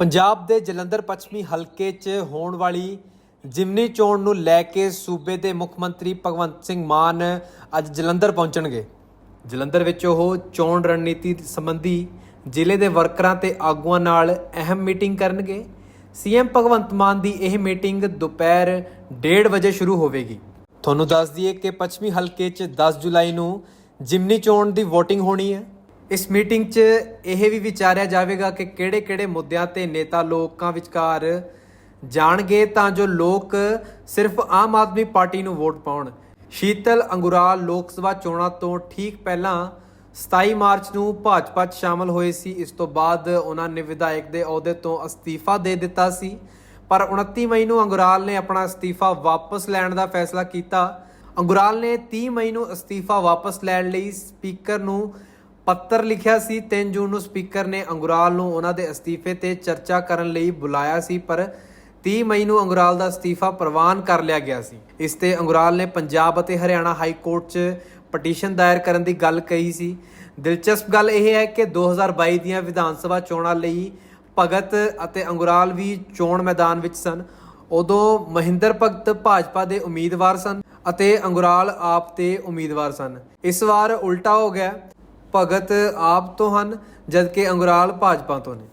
ਪੰਜਾਬ ਦੇ ਜਲੰਧਰ ਪੱਛਮੀ ਹਲਕੇ 'ਚ ਹੋਣ ਵਾਲੀ ਜਿਮਨੀ ਚੋਣ ਨੂੰ ਲੈ ਕੇ ਸੂਬੇ ਦੇ ਮੁੱਖ ਮੰਤਰੀ ਭਗਵੰਤ ਸਿੰਘ ਮਾਨ ਅੱਜ ਜਲੰਧਰ ਪਹੁੰਚਣਗੇ। ਜਲੰਧਰ ਵਿੱਚ ਉਹ ਚੋਣ ਰਣਨੀਤੀ ਸੰਬੰਧੀ ਜ਼ਿਲ੍ਹੇ ਦੇ ਵਰਕਰਾਂ ਤੇ ਆਗੂਆਂ ਨਾਲ ਅਹਿਮ ਮੀਟਿੰਗ ਕਰਨਗੇ। ਸੀਐਮ ਭਗਵੰਤ ਮਾਨ ਦੀ ਇਹ ਮੀਟਿੰਗ ਦੁਪਹਿਰ 1:30 ਵਜੇ ਸ਼ੁਰੂ ਹੋਵੇਗੀ। ਤੁਹਾਨੂੰ ਦੱਸ ਦਈਏ ਕਿ ਪੱਛਮੀ ਹਲਕੇ 'ਚ 10 ਜੁਲਾਈ ਨੂੰ ਜਿਮਨੀ ਚੋਣ ਦੀ VOTING ਹੋਣੀ ਹੈ। ਇਸ ਮੀਟਿੰਗ 'ਚ ਇਹ ਵੀ ਵਿਚਾਰਿਆ ਜਾਵੇਗਾ ਕਿ ਕਿਹੜੇ-ਕਿਹੜੇ ਮੁੱਦਿਆਂ ਤੇ ਨੇਤਾ ਲੋਕਾਂ ਵਿਚਕਾਰ ਜਾਣਗੇ ਤਾਂ ਜੋ ਲੋਕ ਸਿਰਫ ਆਮ ਆਦਮੀ ਪਾਰਟੀ ਨੂੰ ਵੋਟ ਪਾਉਣ। ਸ਼ੀਤਲ ਅੰਗੁਰਾਲ ਲੋਕ ਸਭਾ ਚੋਣਾਂ ਤੋਂ ਠੀਕ ਪਹਿਲਾਂ 27 ਮਾਰਚ ਨੂੰ ਭਾਜਪਾ 'ਚ ਸ਼ਾਮਲ ਹੋਏ ਸੀ। ਇਸ ਤੋਂ ਬਾਅਦ ਉਹਨਾਂ ਨੇ ਵਿਧਾਇਕ ਦੇ ਅਹੁਦੇ ਤੋਂ ਅਸਤੀਫਾ ਦੇ ਦਿੱਤਾ ਸੀ। ਪਰ 29 ਮਈ ਨੂੰ ਅੰਗੁਰਾਲ ਨੇ ਆਪਣਾ ਅਸਤੀਫਾ ਵਾਪਸ ਲੈਣ ਦਾ ਫੈਸਲਾ ਕੀਤਾ। ਅੰਗੁਰਾਲ ਨੇ 30 ਮਈ ਨੂੰ ਅਸਤੀਫਾ ਵਾਪਸ ਲੈਣ ਲਈ ਸਪੀਕਰ ਨੂੰ ਪੱਤਰ ਲਿਖਿਆ ਸੀ 3 ਜੂਨ ਨੂੰ ਸਪੀਕਰ ਨੇ ਅੰਗੁਰਾਲ ਨੂੰ ਉਹਨਾਂ ਦੇ ਅਸਤੀਫੇ ਤੇ ਚਰਚਾ ਕਰਨ ਲਈ ਬੁਲਾਇਆ ਸੀ, ਪਰ 30 ਮਈ ਨੂੰ ਅੰਗੁਰਾਲ ਦਾ ਅਸਤੀਫਾ ਪ੍ਰਵਾਨ ਕਰ ਲਿਆ ਗਿਆ ਸੀ। ਇਸ ਤੇ ਅੰਗੁਰਾਲ ਨੇ ਪੰਜਾਬ ਅਤੇ ਹਰਿਆਣਾ ਹਾਈ ਕੋਰਟ 'ਚ ਪਟੀਸ਼ਨ ਦਾਇਰ ਕਰਨ ਦੀ ਗੱਲ ਕਹੀ ਸੀ। ਦਿਲਚਸਪ ਗੱਲ ਇਹ ਹੈ ਕਿ 2022 ਦੀਆਂ ਵਿਧਾਨ ਸਭਾ ਚੋਣਾਂ ਲਈ ਭਗਤ ਅਤੇ ਅੰਗੁਰਾਲ ਵੀ ਚੋਣ ਮੈਦਾਨ ਵਿੱਚ ਸਨ। ਉਦੋਂ ਮਹਿੰਦਰ ਭਗਤ ਭਾਜਪਾ ਦੇ ਉਮੀਦਵਾਰ ਸਨ ਅਤੇ ਅੰਗੁਰਾਲ ਆਪ ਤੇ ਉਮੀਦਵਾਰ ਸਨ। ਇਸ ਵਾਰ ਉਲਟਾ ਹੋ ਗਿਆ। ਭਗਤ ਆਪ ਤੋਂ ਹਨ ਜਦਕਿ ਅੰਗਰਾਲ ਭਾਜਪਾ ਤੋਂ ਨੇ।